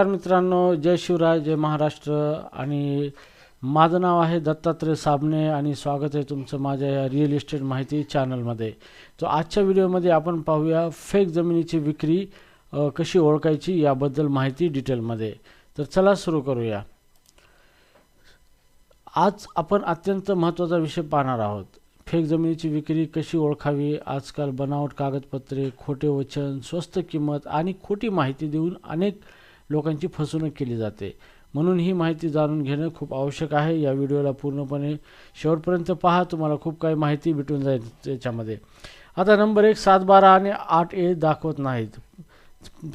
नमस्कार मित्रांनो जय शिवराय जय महाराष्ट्र आणि माझं नाव आहे दत्तात्रय साबणे आणि स्वागत आहे तुमचं माझ्या या रिअल इस्टेट माहिती चॅनलमध्ये. तो आजच्या व्हिडिओमध्ये आपण पाहूया फेक जमिनीची विक्री कशी ओळखायची याबद्दल माहिती डिटेलमध्ये. तर चला सुरू करूया. आज आपण अत्यंत महत्त्वाचा विषय पाहणार आहोत. फेक जमिनीची विक्री कशी ओळखावी आजकाल बनावट कागदपत्रे खोटे वचन स्वस्त किंमत आणि खोटी माहिती देऊन अनेक लोकांची फसवणूक केली जाते. म्हणून ही माहिती जाणून घेणं खूप आवश्यक आहे. या व्हिडिओला पूर्णपणे शेवटपर्यंत पहा. तुम्हाला खूप काही माहिती भेटून जाईल त्याच्यामध्ये. आता नंबर एक सात बारा आणि आठ ए दाखवत नाहीत.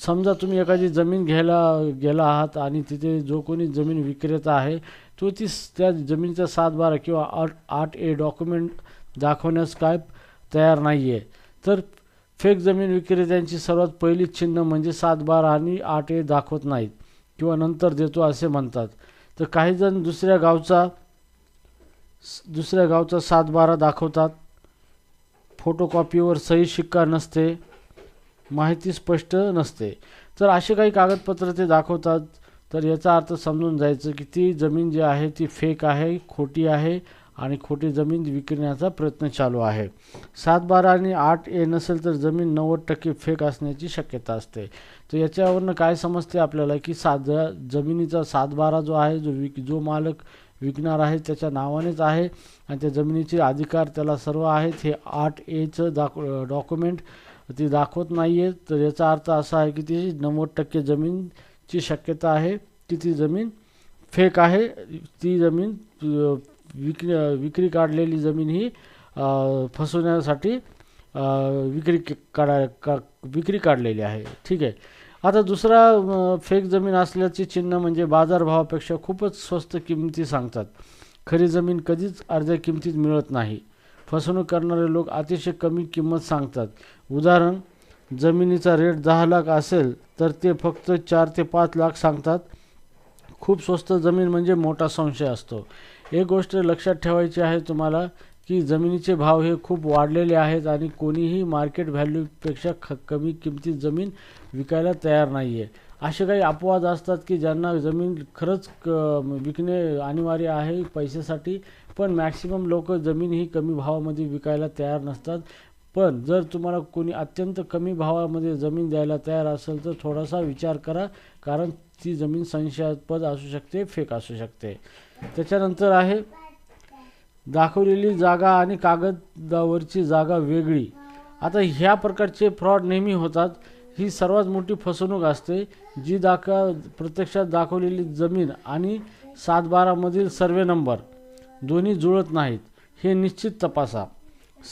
समजा तुम्ही एखादी जमीन घ्यायला गेला आहात आणि तिथे जो कोणी जमीन विक्रेता आहे तो ती त्या जमिनीचा सात बारा किंवा आठ आठ ए डॉक्युमेंट दाखवण्यास काय तयार नाही आहे तर फेक जमीन विक्रेत्यांची सर्वात पहिली चिन्ह म्हणजे सात बार आणि आठ ए दाखवत नाहीत किंवा नंतर देतो असे म्हणतात. तर काही जण दुसऱ्या गावचा दुसऱ्या गावचा सात बारा दाखवतात. फोटोकॉपीवर सही शिक्का नसते. माहिती स्पष्ट नसते. तर असे काही कागदपत्र ते दाखवतात. तर याचा अर्थ समजून जायचं की ती जमीन जी आहे ती फेक आहे खोटी आहे. आणि खोटी जमीन विकण्याचा प्रयत्न चालू आहे. सात बारा आणि आठ ए नसेल तर जमीन नव्वद टक्के फेक असण्याची शक्यता असते. तर याच्यावरनं काय समजते आपल्याला की सात जमिनीचा सात बारा जो आहे जो विक जो मालक विकणार आहे त्याच्या नावानेच आहे आणि त्या जमिनीचे अधिकार त्याला सर्व आहेत हे आठ एचं दाख डॉक्युमेंट ती दाखवत नाही आहे तर याचा अर्थ असा आहे की ती नव्वद टक्के जमीनची शक्यता आहे की ती जमीन फेक आहे. ती जमीन विक्री विक्री काढलेली जमीन ही फसवण्यासाठी विक्री काढा का विक्री काढलेली आहे. ठीक आहे. आता दुसरा फेक जमीन असल्याचे चिन्ह म्हणजे बाजारभावापेक्षा खूपच स्वस्त किमती सांगतात. खरी जमीन कधीच अर्ध्या किमतीत मिळत नाही. फसवणूक करणारे लोक अतिशय कमी किंमत सांगतात. उदाहरण जमिनीचा रेट दहा लाख असेल तर ते फक्त चार ते पाच लाख सांगतात. खूप स्वस्त जमीन म्हणजे मोठा संशय असतो. एक गोष्ट लक्षात ठेवायची आहे तुम्हाला की जमिनीचे भाव हे खूप वाढलेले आहेत आणि कोणीही मार्केट व्हॅल्यूपेक्षा ख कमी किमतीत जमीन विकायला तयार नाही आहे असे काही अपवाद असतात की ज्यांना जमीन खरंच क विकणे अनिवार्य आहे पैशासाठी पण मॅक्सिमम लोक जमीन ही कमी भावामध्ये विकायला तयार नसतात. पण जर तुम्हाला कोणी अत्यंत कमी भावामध्ये जमीन द्यायला तयार असेल तर थोडासा विचार करा कारण ती जमीन संशयास्पद असू शकते फेक असू शकते. त्याच्यानंतर आहे दाखवलेली जागा आणि कागदावरची जागा वेगळी. आता ह्या प्रकारचे फ्रॉड नेहमी होतात. ही सर्वात मोठी फसवणूक असते जी दाखा प्रत्यक्षात दाखवलेली जमीन आणि सातबारामधील सर्वे नंबर. दोन्ही जुळत नाहीत. हे निश्चित तपासा.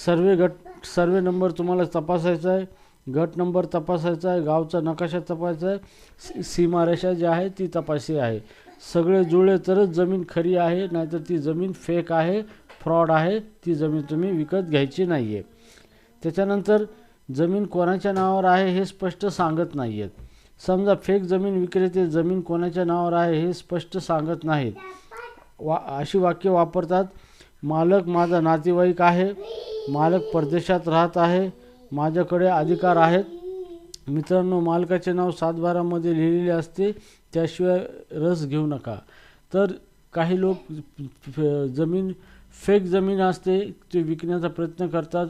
सर्वे गट सर्वे नंबर तुम्हाला तपासायचा आहे. गट नंबर तपासायचा आहे. गावचा नकाशा तपासायचा आहे. सी- सीमारेषा जी आहे ती तपासी आहे. सगळे जुळले तरच जमीन खरी आहे नाहीतर ती जमीन फेक आहे फ्रॉड आहे ती जमीन तुम्ही विकत घ्यायची नाही आहे त्याच्यानंतर जमीन कोणाच्या नावावर आहे हे स्पष्ट सांगत नाही आहेत समजा फेक जमीन विक्रेते जमीन कोणाच्या नावावर आहे हे स्पष्ट सांगत नाहीत. वा अशी वाक्य वापरतात मालक माझा नातेवाईक आहे मालक परदेशात राहत आहे माझ्याकडे अधिकार आहेत मित्रांनो मालकाचे नाव सातबारामध्ये लिहिलेले असते त्याशिवाय रस घेऊ नका. तर काही लोक जमीन फेक जमीन असते ते विकण्याचा प्रयत्न करतात.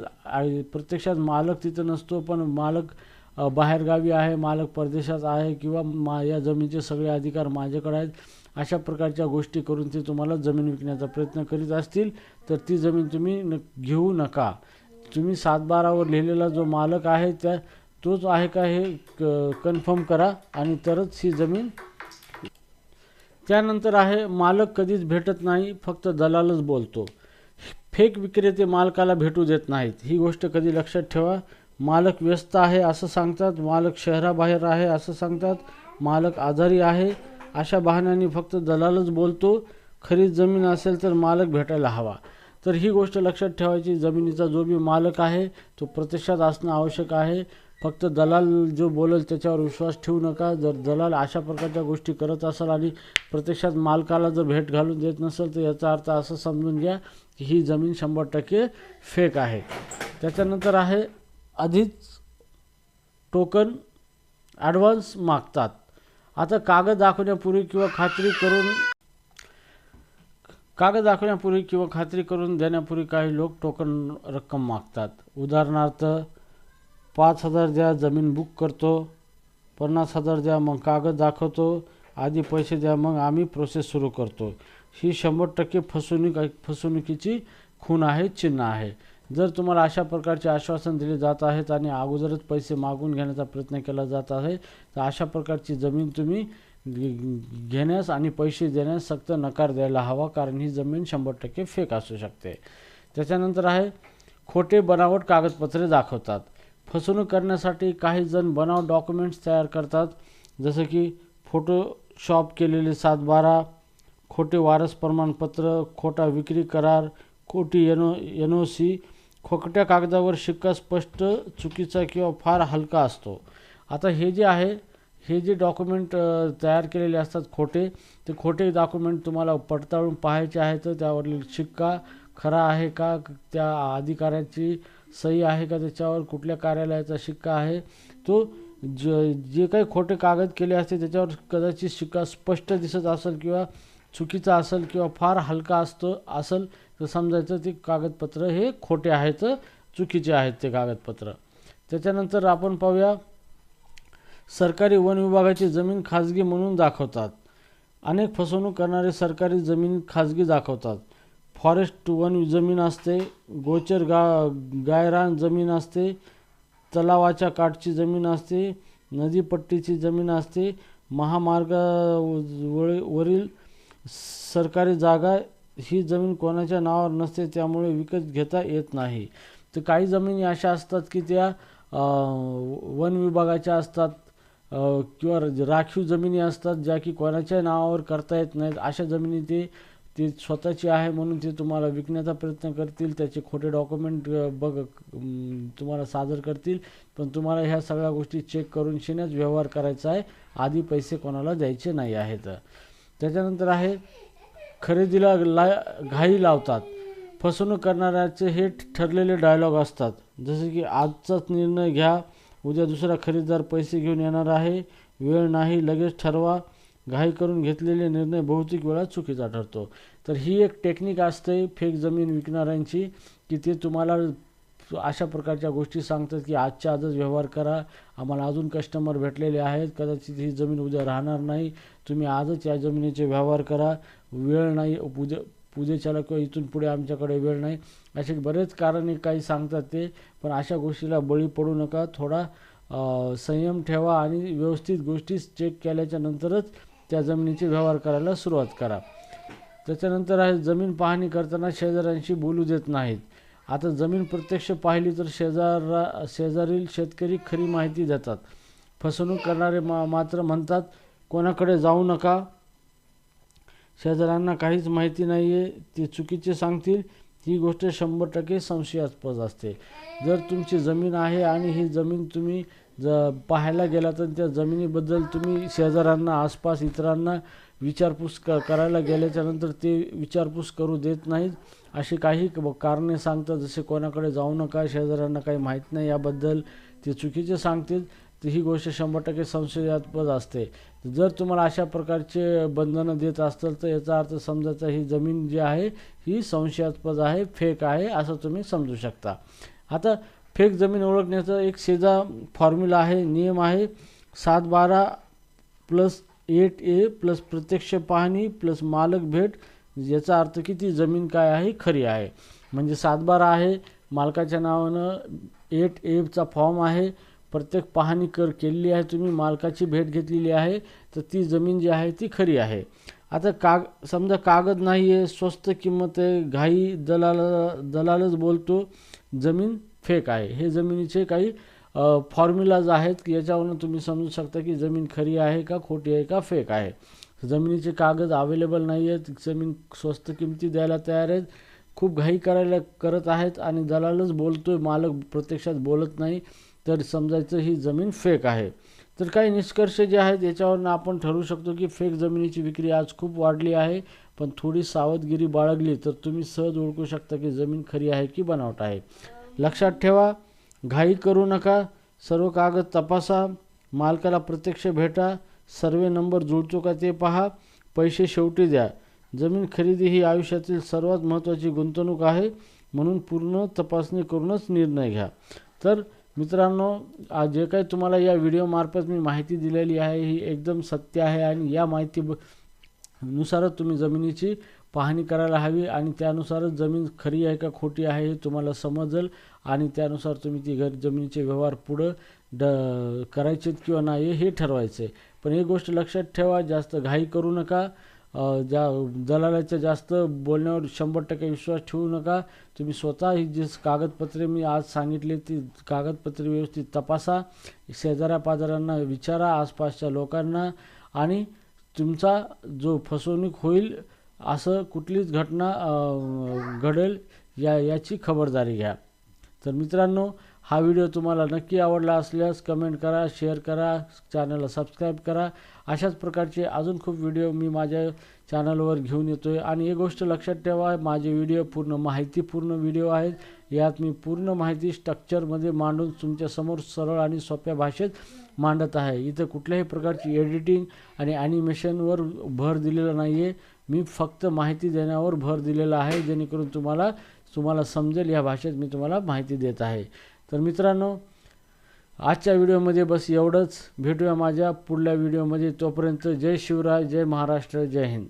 प्रत्यक्षात मालक तिथं नसतो पण मालक बाहेरगावी आहे मालक परदेशात आहे किंवा मा या जमीनचे सगळे अधिकार माझ्याकडे आहेत. अशा प्रकारच्या गोष्टी करून ते तुम्हाला जमीन विकण्याचा प्रयत्न करीत असतील तर ती जमीन तुम्ही न घेऊ नका. तुम्ही सातबारावर लिहिलेला जो मालक आहे त्या तोच आहे का हे कन्फर्म करा आणि तरच ही जमीन. त्यानंतर आहे मालक कधीच भेटत नाही फक्त दलालच बोलतो. फेक विक्रेते मालकाला भेटू देत नाहीत. ही गोष्ट कधी लक्षात ठेवा. मालक व्यस्त आहे असं सांगतात मालक शहराबाहेर आहे असं सांगतात मालक आजारी आहे अशा बहाण्याने फक्त दलालच बोलतो. खरी जमीन असेल तर मालक भेटायला हवा. तर ही गोष्ट लक्षात ठेवायची जमिनीचा जो बी मालक आहे तो प्रत्यक्षात असणं आवश्यक आहे. फक्त दलाल जो बोलेल त्याच्यावर विश्वास ठेवू नका. जर दलाल अशा प्रकारच्या गोष्टी करत असाल आणि प्रत्यक्षात मालकाला जर भेट घालून देत नसेल तर याचा अर्थ असं समजून घ्या की ही जमीन शंभर टक्के फेक आहे. त्याच्यानंतर आहे आधीच टोकन ॲडव्हान्स मागतात. आता कागद दाखवण्यापूर्वी किंवा खात्री करून कागद दाखवण्यापूर्वी किंवा खात्री करून देण्यापूर्वी काही लोक टोकन रक्कम मागतात. उदाहरणार्थ पाच हजार द्या जमीन बुक करतो पन्नास हजार द्या मग कागद दाखवतो आधी पैसे द्या मग आम्ही प्रोसेस सुरू करतो. ही शंभर टक्के फसवणूक फसवणुकीची खून आहे चिन्ह आहे. जर तुम्हाला अशा प्रकारचे आश्वासन दिले जात आहेत आणि अगोदरच पैसे मागून घेण्याचा प्रयत्न केला जात आहे तर अशा प्रकारची जमीन तुम्ही घेण्यास आणि पैसे देण्यास सक्त नकार द्यायला हवा कारण ही जमीन शंभर टक्के फेक असू शकते. त्याच्यानंतर आहे खोटे बनावट कागदपत्रे दाखवतात. फसवणूक करण्यासाठी काही जण बनाव डॉक्युमेंट्स तयार करतात. जसं की फोटोशॉप केलेले सातबारा खोटे वारस प्रमाणपत्र खोटा विक्री करार खोटी एनो एन ओ सी खोकट्या कागदावर शिक्का स्पष्ट चुकीचा किंवा फार हलका असतो. आता हे जे आहे हे जे डॉक्युमेंट तयार केलेले असतात खोटे ते खोटे डॉक्युमेंट तुम्हाला पडताळून पाहायचे आहे तर त्यावरील शिक्का खरा आहे का? त्या अधिकाऱ्याची सही आहे का त्याच्यावर? कुठल्या कार्यालयाचा शिक्का आहे? तो ज जे काही खोटे कागद केले असते त्याच्यावर कदाचित शिक्का स्पष्ट दिसत असेल किंवा चुकीचा असेल किंवा फार हलका असतो असेल तर समजायचं ते कागदपत्र हे खोटे आहेत चुकीचे आहेत ते कागदपत्र. त्याच्यानंतर आपण पाहूया सरकारी वन विभागाची जमीन खाजगी म्हणून दाखवतात. अनेक फसवणूक करणारे सरकारी जमीन खाजगी दाखवतात. फॉरेस्ट वन जमीन असते गोचर गा गायरान जमीन असते तलावाच्या काठची जमीन असते नदीपट्टीची जमीन असते महामार्गावरील वरील सरकारी जागा ही जमीन कोणाच्या नावावर नसते त्यामुळे विकत घेता येत नाही. तर काही जमिनी अशा असतात की त्या वन विभागाच्या असतात किंवा राखीव जमिनी असतात ज्या की कोणाच्या नावावर करता येत नाहीत. अशा जमिनी ते ती स्वतःची आहे म्हणून ते तुम्हाला विकण्याचा प्रयत्न करतील त्याचे खोटे डॉक्युमेंट बघ तुम्हाला सादर करतील. पण तुम्हाला ह्या सगळ्या गोष्टी चेक करून शिनेच व्यवहार करायचा आहे. आधी पैसे कोणाला द्यायचे नाही आहेत. त्याच्यानंतर आहे खरेदीला ला घाई लावतात. फसवणूक करणाऱ्याचे हे ठरलेले डायलॉग असतात. जसे की आजचाच निर्णय घ्या उद्या दुसरा खरेदीदार पैसे घेऊन येणार आहे. वेळ नाही लगेच ठरवा. घाई करून घेतलेले निर्णय बहुतेक वेळा चुकीचा ठरतो. तर ही एक टेक्निक असते फेक जमीन विकणाऱ्यांची की ते तुम्हाला अशा प्रकारच्या गोष्टी सांगतात की आजच्या आजच व्यवहार करा आम्हाला अजून कस्टमर भेटलेले आहेत कदाचित ही जमीन उद्या राहणार नाही तुम्ही आजच या जमिनीचे व्यवहार करा वेळ नाही उद्या पूजेच्याला किंवा इथून पुढे आमच्याकडे वेळ नाही. असे बरेच कारणे काही सांगतात ते पण अशा गोष्टीला बळी पडू नका थोडा संयम ठेवा आणि व्यवस्थित गोष्टी चेक केल्याच्या नंतरच त्या जमिनीचे व्यवहार करायला सुरुवात करा. त्याच्यानंतर आहे जमीन पाहणी करताना शेजाऱ्यांशी बोलू देत नाहीत. आता जमीन प्रत्यक्ष पाहिली तर शेजारा शेजारील शेतकरी खरी माहिती देतात. फसवणूक करणारे मा मात्र म्हणतात कोणाकडे जाऊ नका. शेजाऱ्यांना काहीच माहिती नाही आहे ते चुकीचे सांगतील. ही गोष्ट शंभर टक्के संशयास्पद असते. जर तुमची जमीन आहे आणि ही जमीन तुम्ही ज पाहायला गेला तर त्या जमिनीबद्दल तुम्ही शेजाऱ्यांना आसपास इतरांना विचारपूस क करायला गेल्याच्यानंतर ते विचारपूस करू देत नाहीत. अशी काही कारणे सांगतात. जसे कोणाकडे जाऊ नका शेजाऱ्यांना काही माहीत नाही याबद्दल ते चुकीचे सांगतील. तर ही गोष्ट शंभर टक्के संशयास्पद असते. जर तुम्हाला अशा प्रकारचे बंधनं देत असतील तर याचा अर्थ समजायचा ही जमीन जी आहे ही संशयास्पद आहे फेक आहे असं तुम्ही समजू शकता. आता फेक जमीन ओळखण्याचा एक शेजा फॉर्म्युला आहे नियम आहे. सात बारा प्लस एट ए प्लस प्रत्यक्ष पाहणी प्लस मालक भेट याचा अर्थ की ती जमीन काय आहे खरी आहे. म्हणजे सातबारा आहे मालकाच्या नावानं एट एचा फॉर्म आहे. प्रत्येक पाहणी कर केलेली आहे तुम्ही मालकाची भेट घेतलेली आहे तर ती जमीन जी आहे ती खरी आहे. आता काग समजा कागद नाही आहे स्वस्त किंमत आहे घाई दलाल दलालच बोलतो. जमीन फेक आहे. हे जमिनीचे काही फॉर्म्युलाज आहेत की याच्यावरून तुम्ही समजू शकता की जमीन खरी आहे का खोटी आहे का फेक आहे. जमिनीचे कागद अवेलेबल नाही आहेत जमीन स्वस्त किमती द्यायला तयार आहेत खूप घाई करायला करत आहेत आणि दलालच बोलतोय मालक प्रत्यक्षात बोलत नाही तर समजायचं ही जमीन फेक आहे. तर काही निष्कर्ष जे आहेत याच्यावरून आपण ठरवू शकतो की फेक जमिनीची विक्री आज खूप वाढली आहे पण थोडी सावधगिरी बाळगली तर तुम्ही सहज ओळखू शकता की जमीन खरी आहे की बनावट आहे. लक्षात ठेवा घाई करू नका सर्व कागद तपासा मालकाला प्रत्यक्ष भेटा सर्वे नंबर जुळतो का ते पहा पैसे शेवटी द्या. जमीन खरेदी ही आयुष्यातील सर्वात महत्त्वाची गुंतवणूक आहे म्हणून पूर्ण तपासणी करूनच निर्णय घ्या. तर मित्रांनो आज जे काही तुम्हाला या व्हिडिओमार्फत मी माहिती दिलेली आहे ही एकदम सत्य आहे आणि या माहिती ब- नुसारच तुम्ही जमिनीची पाहणी करायला हवी आणि त्यानुसारच जमीन खरी आहे का खोटी आहे हे तुम्हाला समजेल आणि त्यानुसार तुम्ही ती घर जमिनीचे व्यवहार पुढं ड करायचेत किंवा नाही हे ठरवायचे पण ही गोष्ट लक्षात ठेवा जास्त घाई करू नका. ज्या दलालाच्या जास्त बोलण्यावर शंभर टक्के विश्वास ठेवू नका. तुम्ही स्वतः ही जी कागदपत्रे मी आज सांगितले ती कागदपत्रे व्यवस्थित तपासा. शेजाऱ्या पाजाऱ्यांना विचारा आसपासच्या लोकांना. आणि तुमचा जो फसवणूक होईल असं कुठलीच घटना घडेल या याची खबरदारी घ्या. तर मित्रांनो हा व्हिडिओ तुम्हाला नक्की आवडला असल्यास कमेंट करा शेअर करा चॅनलला सबस्क्राईब करा. अशाच प्रकारचे अजून खूप व्हिडिओ मी माझ्या चॅनलवर घेऊन येतो आहे आणि एक गोष्ट लक्षात ठेवा माझे व्हिडिओ पूर्ण माहितीपूर्ण व्हिडिओ आहेत. यात मी पूर्ण माहिती स्ट्रक्चरमध्ये मांडून तुमच्यासमोर सरळ आणि सोप्या भाषेत मांडत आहे. इथं कुठल्याही प्रकारची एडिटिंग आणि ॲनिमेशनवर भर दिलेला नाही आहे मी फक्त माहिती देण्यावर भर दिलेला आहे जेणेकरून तुम्हाला तुम्हाला समजेल या भाषेत मी तुम्हाला माहिती देत आहे. तर मित्रांनो आजच्या व्हिडिओमध्ये बस एवढंच. भेटूया माझ्या पुढल्या व्हिडिओमध्ये. तोपर्यंत जय शिवराय जय महाराष्ट्र जय हिंद.